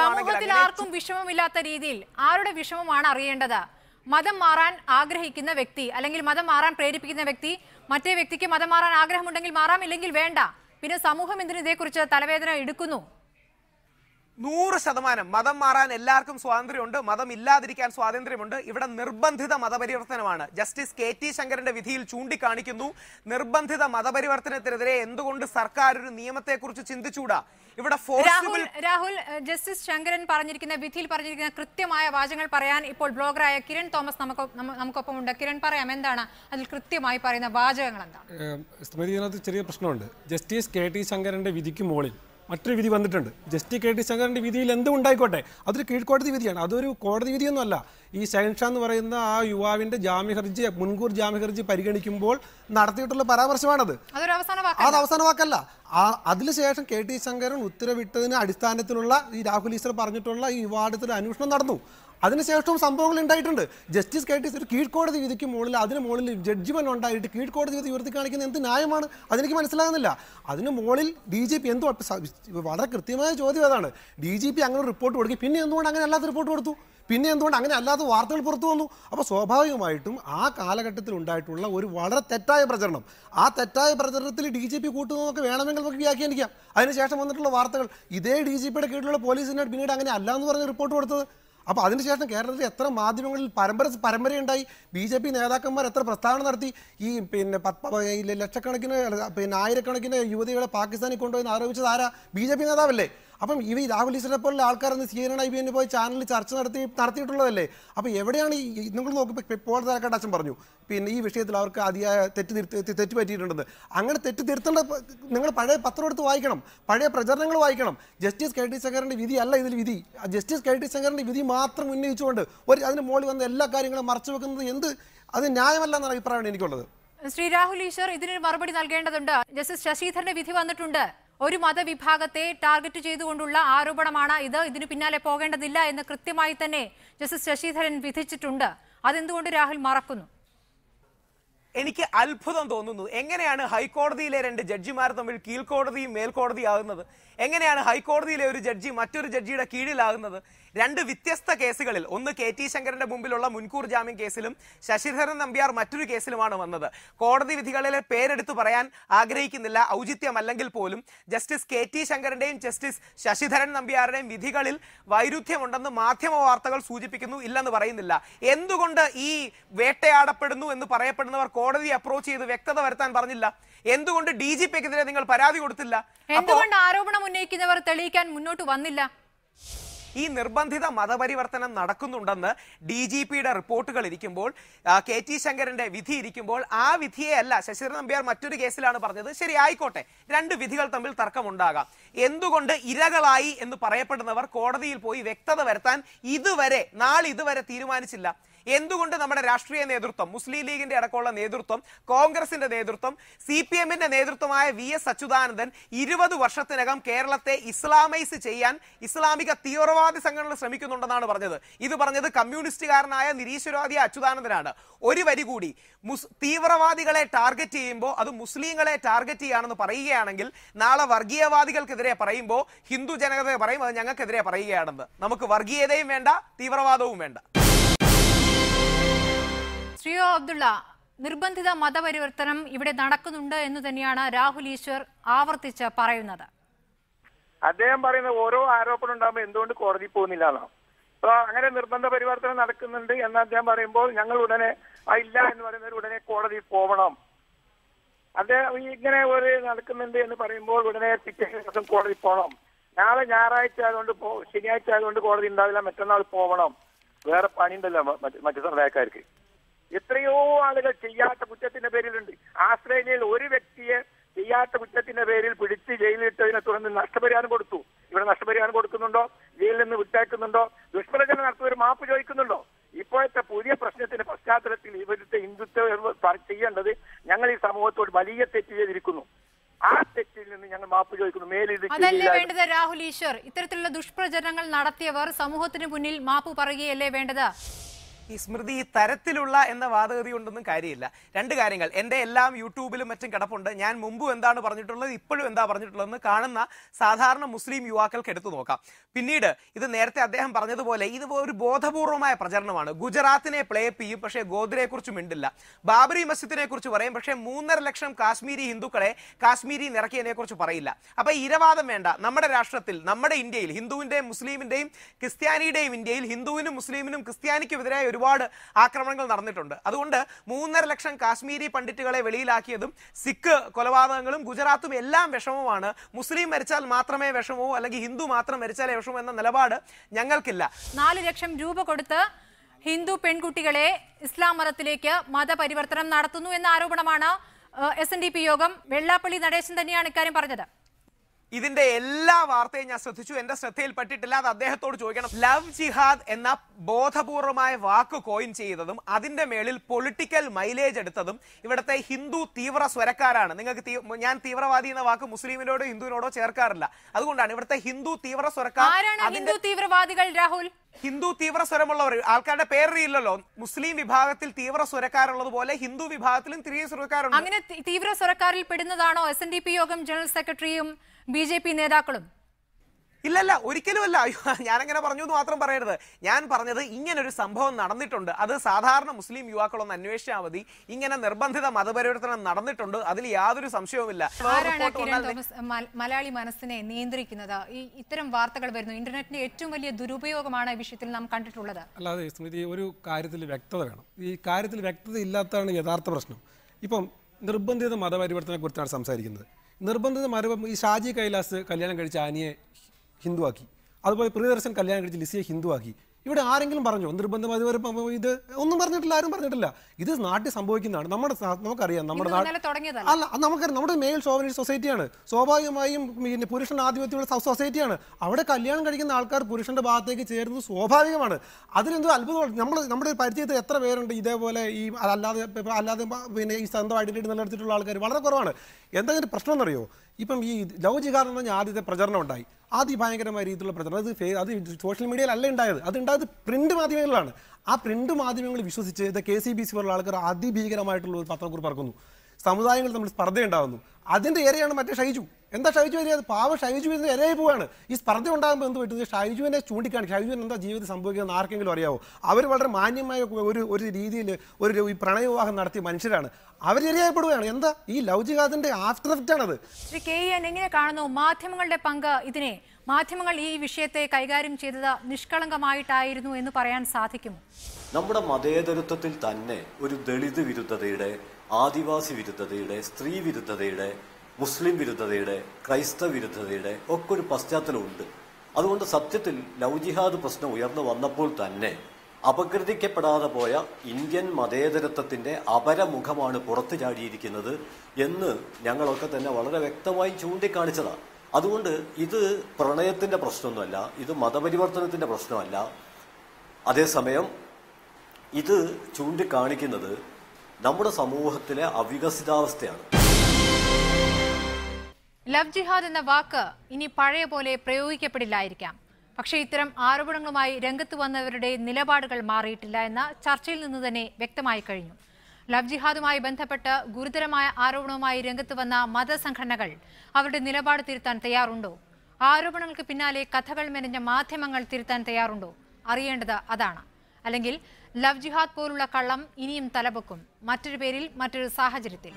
സമൂഹത്തിൽ ആർക്കും വിഷമമില്ലാത്ത രീതിയിൽ ആരുടെ വിഷമമാണ് അറിയേണ്ടത്? മതം മാറാൻ ആഗ്രഹിക്കുന്ന വ്യക്തി അല്ലെങ്കിൽ മതം മാറാൻ പ്രേരിപ്പിക്കുന്ന വ്യക്തി മറ്റേ വ്യക്തിക്ക് മതം മാറാൻ ആഗ്രഹമുണ്ടെങ്കിൽ മാറാം ഇല്ലെങ്കിൽ വേണ്ട. പിന്നെ സമൂഹം എന്തിനു ഇതേക്കുറിച്ച് തലവേദന എടുക്കുന്നു? നൂറ് ശതമാനം മതം മാറാൻ എല്ലാവർക്കും സ്വാതന്ത്ര്യമുണ്ട് മതം ഇല്ലാതിരിക്കാൻ സ്വാതന്ത്ര്യമുണ്ട്. ഇവിടെ നിർബന്ധിത മതപരിവർത്തനമാണ്. ജസ്റ്റിസ് കെ ടി ശങ്കരന്റെ വിധിയിൽ ചൂണ്ടിക്കാണിക്കുന്നു. നിർബന്ധിത മതപരിവർത്തനത്തിനെതിരെ എന്തുകൊണ്ട് സർക്കാർ ഒരു നിയമത്തെക്കുറിച്ച് ചിന്തിച്ചൂടാ ഇവിടെ രാഹുൽ ഫോഴ്സിബിൾ രാഹുൽ ജസ്റ്റിസ് ശങ്കരൻ പറഞ്ഞിരിക്കുന്ന വിധിയിൽ പറഞ്ഞിരിക്കുന്ന കൃത്യമായ വാചകങ്ങൾ പറയാൻ ഇപ്പോൾ ബ്ലോഗറായ കിരൺ തോമസ് നമുക്ക് നമുക്കൊപ്പം ഉണ്ട് കിരൺ പറയാം എന്താണ്? അതിൽ കൃത്യമായി പറയുന്ന വാചകങ്ങൾ എന്താണ്? സ്മൃതി ചെറിയ പ്രശ്നമുണ്ട്. ജസ്റ്റിസ് കെ ടി ശങ്കരന്റെ വിധിക്ക് മുകളിൽ മറ്റൊരു വിധി വന്നിട്ടുണ്ട്. ജസ്റ്റിസ് കെ ടി ശങ്കരന്റെ വിധിയിൽ എന്തും ഉണ്ടായിക്കോട്ടെ. അതൊരു കീഴ്ക്കോടതി വിധിയാണ്. അതൊരു കോടതി വിധിയൊന്നുമല്ല. ഈ ഷൈൻഷാ എന്ന് പറയുന്ന ആ യുവാവിന്റെ ജാമ്യ ഹർജി മുൻകൂർ ജാമ്യ ഹർജി പരിഗണിക്കുമ്പോൾ നടത്തിയിട്ടുള്ള പരാമർശമാണത്. അത് അവസാന വാക്കല്ല. ആ അതിനുശേഷം കെ ടി ശങ്കരൻ ഉത്തരവിട്ടതിന് അടിസ്ഥാനത്തിലുള്ള ഈ രാഹുൽ ഈശ്വർ പറഞ്ഞിട്ടുള്ള ഈ വിവാദത്തിൽ അന്വേഷണം നടന്നു. അതിനുശേഷവും സംഭവങ്ങൾ ഉണ്ടായിട്ടുണ്ട്. ജസ്റ്റിസ് കെ ടി ഒരു കീഴ്ക്കോടതി വിധിക്ക് മുകളിൽ അതിന് മുകളിൽ ജഡ്ജ്മെന്റ് ഉണ്ടായിട്ട് കീഴ്ക്കോടതി വിധി ഉയർത്തി കാണിക്കുന്ന എന്ത് ന്യായമാണ്? അതെനിക്ക് മനസ്സിലാകുന്നില്ല. അതിന് മുകളിൽ ഡി ജി പി എന്തോ വളരെ കൃത്യമായ ചോദ്യം അതാണ്. ഡി ജി പി അങ്ങനെ റിപ്പോർട്ട് കൊടുക്കി. പിന്നെ എന്തുകൊണ്ട് അങ്ങനെ അല്ലാത്ത റിപ്പോർട്ട് കൊടുത്തു? പിന്നെ എന്തുകൊണ്ട് അങ്ങനെ അല്ലാത്ത വാർത്തകൾ പുറത്തു വന്നു? അപ്പോൾ സ്വാഭാവികമായിട്ടും ആ കാലഘട്ടത്തിൽ ഉണ്ടായിട്ടുള്ള ഒരു വളരെ തെറ്റായ പ്രചരണം. ആ തെറ്റായ പ്രചരണത്തിൽ ഡി ജി പി കൂട്ടുന്നതൊക്കെ വേണമെങ്കിൽ നമുക്ക് വ്യാഖ്യാനിക്കാം. അതിനുശേഷം വന്നിട്ടുള്ള വാർത്തകൾ. ഇതേ ഡി ജി പിയുടെ കീഴിലുള്ള പോലീസിനെ പിന്നീട് അങ്ങനെ അല്ല എന്ന് പറഞ്ഞ് റിപ്പോർട്ട് കൊടുത്തത്. അപ്പോൾ അതിനുശേഷം കേരളത്തിൽ എത്ര മാധ്യമങ്ങളിൽ പരമ്പര പരമ്പരയുണ്ടായി? ബി ജെ പി നേതാക്കന്മാർ എത്ര പ്രസ്താവന നടത്തി? ഈ പിന്നെ ലക്ഷക്കണക്കിന് പിന്നെ ആയിരക്കണക്കിന് യുവതികളെ പാകിസ്ഥാനിൽ കൊണ്ടുപോയി ആരോപിച്ചത് ആരാ? ബി ജെ പി നേതാവല്ലേ? അപ്പം ഇവ രാഹുൽ ഈശ്വരെ പോലുള്ള ആൾക്കാരെന്ന് C N I B N പോയി ചാനലിൽ ചർച്ച നടത്തി നടത്തിയിട്ടുള്ളതല്ലേ? അപ്പോൾ എവിടെയാണ് ഈ നിങ്ങൾ നോക്കുമ്പോൾ ഇപ്പോൾ തലക്കാട്ട് അച്ഛൻ പറഞ്ഞു പിന്നെ ഈ വിഷയത്തിൽ അവർക്ക് അതിയായ തെറ്റ് തിരുത്തി തെറ്റ് പറ്റിയിട്ടുണ്ടെന്ന്. അങ്ങനെ തെറ്റ് തിരുത്തേണ്ട നിങ്ങൾ പഴയ പത്രം എടുത്ത് വായിക്കണം പഴയ പ്രചരണങ്ങൾ വായിക്കണം. ജസ്റ്റിസ് കെ ടി ശങ്കറിന്റെ വിധി അല്ല ഇതിൽ വിധി. ജസ്റ്റിസ് കെ ടി ശങ്കറിന്റെ വിധി മാത്രം ഉന്നയിച്ചുകൊണ്ട് ഒരു അതിന് മുകളിൽ വന്ന എല്ലാ കാര്യങ്ങളും മറച്ചു വെക്കുന്നത് എന്ത്? അത് ന്യായമല്ല എന്ന അഭിപ്രായമാണ് എനിക്കുള്ളത്. ശ്രീ രാഹുൽ ഈശ്വർ ഇതിനൊരു മറുപടി നൽകേണ്ടതുണ്ട്. ജസ്റ്റിസ് ശശിധരന്റെ വിധി വന്നിട്ടുണ്ട്. ഒരു മതവിഭാഗത്തെ ടാർഗറ്റ് ചെയ്തുകൊണ്ടുള്ള ആരോപണമാണ് ഇത്. ഇതിനു പിന്നാലെ പോകേണ്ടതില്ല എന്ന് കൃത്യമായി തന്നെ ജസ്റ്റിസ് ശശിധരൻ വിധിച്ചിട്ടുണ്ട്. അതെന്തുകൊണ്ട് രാഹുൽ മറക്കുന്നു? എനിക്ക് അത്ഭുതം തോന്നുന്നു. എങ്ങനെയാണ് ഹൈക്കോടതിയിലെ രണ്ട് ജഡ്ജിമാർ തമ്മിൽ കീഴ്ക്കോടതിയും മേൽക്കോടതിയും ആകുന്നത്? എങ്ങനെയാണ് ഹൈക്കോടതിയിലെ ഒരു ജഡ്ജി മറ്റൊരു ജഡ്ജിയുടെ കീഴിലാകുന്നത്? രണ്ട് വ്യത്യസ്ത കേസുകളിൽ ഒന്ന് കെ ടി ശങ്കരന്റെ മുമ്പിലുള്ള മുൻകൂർ ജാമ്യം കേസിലും ശശിധരൻ നമ്പ്യാർ മറ്റൊരു കേസിലുമാണ് വന്നത്. കോടതി വിധികളിലെ പേരെടുത്തു പറയാൻ ആഗ്രഹിക്കുന്നില്ല. ഔചിത്യമല്ലെങ്കിൽ പോലും ജസ്റ്റിസ് കെ ടി ശങ്കരന്റെയും ജസ്റ്റിസ് ശശിധരൻ നമ്പ്യാരുടെയും വിധികളിൽ വൈരുദ്ധ്യമുണ്ടെന്ന് മാധ്യമ വാർത്തകൾ സൂചിപ്പിക്കുന്നു ഇല്ലെന്ന് പറയുന്നില്ല. എന്തുകൊണ്ട് ഈ വേട്ടയാടപ്പെടുന്നു എന്ന് പറയപ്പെടുന്നവർ കോടതി അപ്രോച്ച് ചെയ്ത് വ്യക്തത വരുത്താൻ പറഞ്ഞില്ല? എന്തുകൊണ്ട് ഡി ജി പിക്കെതിരെ നിങ്ങൾ പരാതി കൊടുത്തില്ല? എന്തുകൊണ്ട് ആരോപണം ഉന്നയിക്കുന്നവർ തെളിയിക്കാൻ മുന്നോട്ട് വന്നില്ല. ഈ നിർബന്ധിത മതപരിവർത്തനം നടക്കുന്നുണ്ടെന്ന് ഡി ജി പിയുടെ റിപ്പോർട്ടുകൾ ഇരിക്കുമ്പോൾ കെ ടി ശങ്കരന്റെ വിധി ഇരിക്കുമ്പോൾ ആ വിധിയെ അല്ല ശശിധരൻ നമ്പ്യാർ മറ്റൊരു കേസിലാണ് പറഞ്ഞത്. ശരി ആയിക്കോട്ടെ. രണ്ട് വിധികൾ തമ്മിൽ തർക്കമുണ്ടാകാം. എന്തുകൊണ്ട് ഇരകളായി എന്ന് പറയപ്പെടുന്നവർ കോടതിയിൽ പോയി വ്യക്തത വരുത്താൻ ഇതുവരെ നാളിതുവരെ തീരുമാനിച്ചില്ല? എന്തുകൊണ്ട് നമ്മുടെ രാഷ്ട്രീയ നേതൃത്വം മുസ്ലിം ലീഗിന്റെ അടക്കമുള്ള നേതൃത്വം കോൺഗ്രസിന്റെ നേതൃത്വം സി പി എമ്മിന്റെ നേതൃത്വമായ വി എസ് അച്യുതാനന്ദൻ ഇരുപത് വർഷത്തിനകം കേരളത്തെ ഇസ്ലാമൈസ് ചെയ്യാൻ ഇസ്ലാമിക തീവ്രവാദി സംഘടന ശ്രമിക്കുന്നുണ്ടെന്നാണ് പറഞ്ഞത്. ഇത് പറഞ്ഞത് കമ്മ്യൂണിസ്റ്റുകാരനായ നിരീശ്വരവാദി അച്യുതാനന്ദനാണ്. ഒരു വരി കൂടി തീവ്രവാദികളെ ടാർഗറ്റ് ചെയ്യുമ്പോൾ അത് മുസ്ലിങ്ങളെ ടാർഗറ്റ് ചെയ്യുകയാണെന്ന് പറയുകയാണെങ്കിൽ നാളെ വർഗീയവാദികൾക്കെതിരെ പറയുമ്പോൾ ഹിന്ദു ജനതയെ പറയും അത് ഞങ്ങൾക്കെതിരെ പറയുകയാണെന്ന്. നമുക്ക് വർഗീയതയും വേണ്ട തീവ്രവാദവും വേണ്ട. ശ്രീയോ അബ്ദുള്ള നിർബന്ധിത മതപരിവർത്തനം ഇവിടെ നടക്കുന്നുണ്ട് എന്ന് തന്നെയാണ് രാഹുൽ ഈശ്വർ ആവർത്തിച്ച് പറയുന്നത്. അദ്ദേഹം പറയുന്ന ഓരോ ആരോപണം ഉണ്ടാകുമ്പോൾ എന്തുകൊണ്ട് കോടതി പോകുന്നില്ല അപ്പൊ അങ്ങനെ നിർബന്ധ പരിവർത്തനം നടക്കുന്നുണ്ട് എന്ന് അദ്ദേഹം പറയുമ്പോൾ ഞങ്ങൾ ഉടനെ ഇല്ല എന്ന് പറയുന്നവർ ഉടനെ കോടതി പോകണം അദ്ദേഹം ഇങ്ങനെ ഒരു നടക്കുന്നുണ്ട് എന്ന് പറയുമ്പോൾ ഉടനെ പിറ്റേ ദിവസം കോടതി പോകണം നാളെ ഞായറാഴ്ച ആയതുകൊണ്ട് ശനിയാഴ്ച ആയതുകൊണ്ട് കോടതി ഉണ്ടാവില്ല മറ്റന്നാൾ പോകണം വേറെ പണിയുണ്ടല്ലോ മറ്റു സമുദായക്കാർക്ക്. എത്രയോ ആളുകൾ ചെയ്യാത്ത കുറ്റത്തിന്റെ പേരിലുണ്ട്. ആസ്ട്രേലിയയിൽ ഒരു വ്യക്തിയെ ചെയ്യാത്ത കുറ്റത്തിന്റെ പേരിൽ പിടിച്ച് ജയിലിലിട്ടതിനെ തുടർന്ന് നഷ്ടപരിഹാരം കൊടുത്തു. ഇവിടെ നഷ്ടപരിഹാരം കൊടുക്കുന്നുണ്ടോ? ജയിലിൽ നിന്ന് വിട്ടേക്കുന്നുണ്ടോ ദുഷ്പ്രചരണം നടത്തുന്നവർ മാപ്പ് ചോദിക്കുന്നുണ്ടോ? ഇപ്പോഴത്തെ പുതിയ പ്രശ്നത്തിന്റെ പശ്ചാത്തലത്തിൽ ഇവരുടെ ഹിന്ദുത്വ ചെയ്യേണ്ടത് ഞങ്ങൾ ഈ സമൂഹത്തോട് വലിയ തെറ്റ് ചെയ്തിരിക്കുന്നു. ആ തെറ്റിൽ നിന്ന് ഞങ്ങൾ മാപ്പ് ചോദിക്കുന്നു. അതല്ലേ വേണ്ടത് രാഹുൽ ഈശ്വർ? ഇത്തരത്തിലുള്ള ദുഷ്പ്രചരണങ്ങൾ നടത്തിയവർ സമൂഹത്തിന് മുന്നിൽ മാപ്പ് പറയുകയല്ലേ വേണ്ടത്? ഈ സ്മൃതി ഈ തരത്തിലുള്ള എന്ന വാദഗതി ഉണ്ടെന്നും കാര്യമില്ല. രണ്ട് കാര്യങ്ങൾ. എന്റെ എല്ലാം യൂട്യൂബിലും മറ്റും കിടപ്പുണ്ട്. ഞാൻ മുമ്പും എന്താണ് പറഞ്ഞിട്ടുള്ളത് ഇപ്പോഴും എന്താ പറഞ്ഞിട്ടുള്ളതെന്ന് കാണുന്ന സാധാരണ മുസ്ലിം യുവാക്കൾക്ക് എടുത്തു നോക്കാം. പിന്നീട് ഇത് നേരത്തെ അദ്ദേഹം പറഞ്ഞതുപോലെ ഇത് ഒരു ബോധപൂർവമായ പ്രചരണമാണ്. ഗുജറാത്തിനെ പ്ലേ ചെയ്യും പക്ഷേ ഗോദ്രയെ കുറിച്ച് മിണ്ടില്ല. ബാബറി മസ്ജിദിനെ കുറിച്ച് പറയും പക്ഷേ മൂന്നര ലക്ഷം കാശ്മീരി ഹിന്ദുക്കളെ കാശ്മീരി നിറക്കിയതിനെ കുറിച്ച് പറയില്ല. അപ്പൊ ഇരവാദം വേണ്ട. നമ്മുടെ രാഷ്ട്രത്തിൽ നമ്മുടെ ഇന്ത്യയിൽ ഹിന്ദുവിന്റെയും മുസ്ലിമിന്റെയും ക്രിസ്ത്യാനിയുടെയും ഇന്ത്യയിൽ ഹിന്ദുവിനും മുസ്ലിമിനും ക്രിസ്ത്യാനിക്കുമെതിരായ ഒരുപാട് ആക്രമണങ്ങൾ നടന്നിട്ടുണ്ട്. അതുകൊണ്ട് മൂന്നര ലക്ഷം കാശ്മീരി പണ്ഡിറ്റുകളെ വെളിയിലാക്കിയതും സിഖ് കൊലപാതകങ്ങളും ഗുജറാത്തും എല്ലാം വിഷമമാണ് മുസ്ലിം മരിച്ചാൽ മാത്രമേ വിഷമവും അല്ലെങ്കിൽ ഹിന്ദു മാത്രം മരിച്ചാലേ വിഷമോ എന്ന നിലപാട് ഞങ്ങൾക്കില്ല. നാല് ലക്ഷം രൂപ കൊടുത്ത് ഹിന്ദു പെൺകുട്ടികളെ ഇസ്ലാം മതത്തിലേക്ക് മതപരിവർത്തനം നടത്തുന്നു എന്ന ആരോപണമാണ് എസ് യോഗം. വെള്ളാപ്പള്ളി നടേശൻ തന്നെയാണ് ഇക്കാര്യം പറഞ്ഞത്. ഇതിന്റെ എല്ലാ വാർത്തയും ഞാൻ ശ്രദ്ധിച്ചു. എന്റെ ശ്രദ്ധയിൽപ്പെട്ടിട്ടില്ല അത് അദ്ദേഹത്തോട് ചോദിക്കണം. ലവ് ജിഹാദ് എന്ന ബോധപൂർവമായ വാക്ക് കോയിൻ ചെയ്തതും അതിന്റെ മേളിൽ പൊളിറ്റിക്കൽ മൈലേജ് എടുത്തതും ഇവിടുത്തെ ഹിന്ദു തീവ്ര സ്വരക്കാരാണ്. നിങ്ങൾക്ക് ഞാൻ തീവ്രവാദി എന്ന വാക്ക് മുസ്ലിമിനോടോ ഹിന്ദുവിനോടോ ചേർക്കാറില്ല. അതുകൊണ്ടാണ് ഇവിടുത്തെ ഹിന്ദു തീവ്ര സ്വരക്കാർ ഹിന്ദു തീവ്രവാദികൾ രാഹുൽ? ഹിന്ദു തീവ്ര സ്വരമുള്ളവർ ആൾക്കാരുടെ പേരറിയില്ലല്ലോ. മുസ്ലിം വിഭാഗത്തിൽ തീവ്ര സ്വരക്കാരുള്ളത് പോലെ ഹിന്ദു വിഭാഗത്തിലും തീവ്ര സ്വരക്കാരുണ്ട് അങ്ങനെ തീവ്ര സ്വരക്കാരിൽ പെടുന്നതാണോ എസ് യോഗം ജനറൽ സെക്രട്ടറിയും ബി നേതാക്കളും? ഇല്ലല്ല ഒരിക്കലും അല്ല അയ്യോ ഞാനങ്ങനെ പറഞ്ഞു എന്ന് മാത്രം പറയരുത്. ഞാൻ പറഞ്ഞത് ഇങ്ങനെ ഒരു സംഭവം നടന്നിട്ടുണ്ട്. അത് സാധാരണ മുസ്ലിം യുവാക്കളൊന്ന് അന്വേഷിച്ചാൽ മതി. ഇങ്ങനെ നിർബന്ധിത മതപരിവർത്തനം നടന്നിട്ടുണ്ട്. അതിൽ യാതൊരു സംശയവുമില്ല. മലയാളി മനസ്സിനെ നിയന്ത്രിക്കുന്നത്? ഈ ഇത്തരം വാർത്തകൾ വരുന്നു. ഇന്റർനെറ്റിന്റെ ഏറ്റവും വലിയ ദുരുപയോഗമാണ് ഈ വിഷയത്തിൽ നാം കണ്ടിട്ടുള്ളത്. അല്ലാതെ സ്മൃതി ഒരു കാര്യത്തിൽ വ്യക്തത വേണം. ഈ കാര്യത്തിൽ വ്യക്തത ഇല്ലാത്തതാണ് യഥാർത്ഥ പ്രശ്നം. ഇപ്പം നിർബന്ധിത മതപരിവർത്തനത്തെ കുറിച്ചാണ് സംസാരിക്കുന്നത്. നിർബന്ധിത മരവം ഈ ഷാജി കൈലാസ് കല്യാണം കഴിച്ച ആനിയെ ഹിന്ദുവാക്കി. അതുപോലെ പ്രിയദർശൻ കല്യാണം കഴിച്ച് ലിസിയെ ഹിന്ദുവാക്കി. ഇവിടെ ആരെങ്കിലും പറഞ്ഞു? നിർബന്ധം അതുവരെ ഇത് ഒന്നും പറഞ്ഞിട്ടില്ല ആരും പറഞ്ഞിട്ടില്ല. ഇത് നാട്ടിൽ സംഭവിക്കുന്നതാണ്. നമ്മുടെ നമുക്കറിയാം നമ്മുടെ അല്ല നമുക്കറിയാം നമ്മുടെ മെയിൽ സോവനിസ്റ്റ് സൊസൈറ്റിയാണ്. സ്വാഭാവികമായും പിന്നെ പുരുഷൻ ആധിപത്യമുള്ള സൊസൈറ്റിയാണ്. അവിടെ കല്യാണം കഴിക്കുന്ന ആൾക്കാർ പുരുഷന്റെ ഭാഗത്തേക്ക് ചേരുന്നത് സ്വാഭാവികമാണ്. അതിനെന്തോ അത്ഭുതമാണ് നമ്മൾ നമ്മുടെ പരിചയത്തിൽ എത്ര പേരുണ്ട് ഇതേപോലെ ഈ അല്ലാതെ അല്ലാതെ പിന്നെ ഈ സ്വന്തം ഐഡന്റിറ്റി നിലനിർത്തിയിട്ടുള്ള ആൾക്കാർ വളരെ കുറവാണ്. എന്തെങ്കിലും പ്രശ്നം എന്നറിയോ ഇപ്പം ഈ ലവ് ജിഹാദ് എന്ന് പറഞ്ഞ ആദ്യത്തെ പ്രചരണം ഉണ്ടായി. ആദ്യ ഭയങ്കരമായ രീതിയിലുള്ള പ്രചരണം. അത് അത് സോഷ്യൽ മീഡിയയിലല്ല ഉണ്ടായത്. അത് ഉണ്ടായത് പ്രിന്റ് മാധ്യമങ്ങളിലാണ്. ആ പ്രിന്റ് മാധ്യമങ്ങൾ വിശ്വസിച്ച് ഇത് കെ സി ബി സി പോലുള്ള ആൾക്കാർ അതിഭീകരമായിട്ടുള്ള ഒരു പത്രക്കുറിപ്പ് ഇറക്കുന്നു. സമുദായങ്ങൾ തമ്മിൽ സ്പർദ്ധ ഉണ്ടാകുന്നു അതിന്റെ ഇരയാണ് മറ്റേ ഷൈജു. എന്താ ഷൈജു ഇരയത് പാവ ഷൈജു ഇരയായി പോവാണ്. ഈ സ്പർദ്ധ ഉണ്ടാകുമ്പോൾ എന്ത് പറ്റുന്നത് ഷൈജുവിനെ ചൂണ്ടിക്കാണിക്കും ഷൈജുവിന് എന്താ ജീവിതം സംഭവിക്കുന്നത് ആർക്കെങ്കിലും അറിയാവോ? അവർ വളരെ മാന്യമായ ഒരു ഒരു രീതിയിൽ ഒരു ഈ പ്രണയവിവാഹം നടത്തിയ മനുഷ്യരാണ്. അവർ ഇരയായപ്പെടുകയാണ്. എന്താ? ഈ ലവ് ജിഹാദിന്റെ ആഫ്റ്റർ എഫക്റ്റ് ആണത്. ശ്രീ കെ എൻ എങ്ങനെ കാണുന്നു? മാധ്യമങ്ങളുടെ പങ്ക് ഇതിനെ മാധ്യമങ്ങൾ ഈ വിഷയത്തെ കൈകാര്യം ചെയ്തത് നിഷ്കളങ്കമായിട്ടായിരുന്നു എന്ന് പറയാൻ സാധിക്കും നമ്മുടെ മതേതരത്വത്തിൽ തന്നെ ഒരു ദളിത് വിരുദ്ധതയുടെ ആദിവാസി വിരുദ്ധതയുടെ സ്ത്രീ വിരുദ്ധതയുടെ മുസ്ലിം വിരുദ്ധതയുടെ ക്രൈസ്തവ വിരുദ്ധതയുടെ ഒക്കെ ഒരു പശ്ചാത്തലമുണ്ട് അതുകൊണ്ട് സത്യത്തിൽ ലവ് ജിഹാദ് പ്രശ്നം ഉയർന്നു വന്നപ്പോൾ തന്നെ അപകൃതിക്കപ്പെടാതെ പോയ ഇന്ത്യൻ മതേതരത്വത്തിന്റെ അപരമുഖമാണ് പുറത്തു ചാടിയിരിക്കുന്നത് എന്ന് ഞങ്ങളൊക്കെ തന്നെ വളരെ വ്യക്തമായി ചൂണ്ടിക്കാണിച്ചതാണ് അതുകൊണ്ട് ഇത് പ്രണയത്തിന്റെ പ്രശ്നമൊന്നുമല്ല ഇത് മതപരിവർത്തനത്തിന്റെ പ്രശ്നമല്ല. അതേസമയം ഇത് ചൂണ്ടിക്കാണിക്കുന്നത് നമ്മുടെ സമൂഹത്തിലെ അവികസിതാവസ്ഥയാണ്. ലവ് ജിഹാദ് എന്ന വാക്ക് ഇനി പഴയ പോലെ പ്രയോഗിക്കപ്പെടില്ലായിരിക്കാം. പക്ഷേ ഇത്തരം ആരോപണങ്ങളുമായി രംഗത്ത് വന്നവരുടെ നിലപാടുകൾ മാറിയിട്ടില്ല എന്ന ചർച്ചയിൽ നിന്ന് തന്നെ വ്യക്തമായി കഴിഞ്ഞു. ലവ് ജിഹാദുമായി ബന്ധപ്പെട്ട് ഗുരുതരമായ ആരോപണവുമായി രംഗത്ത് വന്ന മതസംഘടനകൾ അവരുടെ നിലപാട് തിരുത്താൻ തയ്യാറുണ്ടോ? ആരോപണങ്ങൾക്ക് പിന്നാലെ കഥകൾ മെനഞ്ഞ മാധ്യമങ്ങൾ തിരുത്താൻ തയ്യാറുണ്ടോ? അറിയേണ്ടത് അതാണ്. അല്ലെങ്കിൽ ലവ് ജിഹാദ് പോലുള്ള കള്ളം ഇനിയും തലപൊക്കും. മറ്റൊരു പേരിൽ മറ്റൊരു സാഹചര്യത്തിൽ.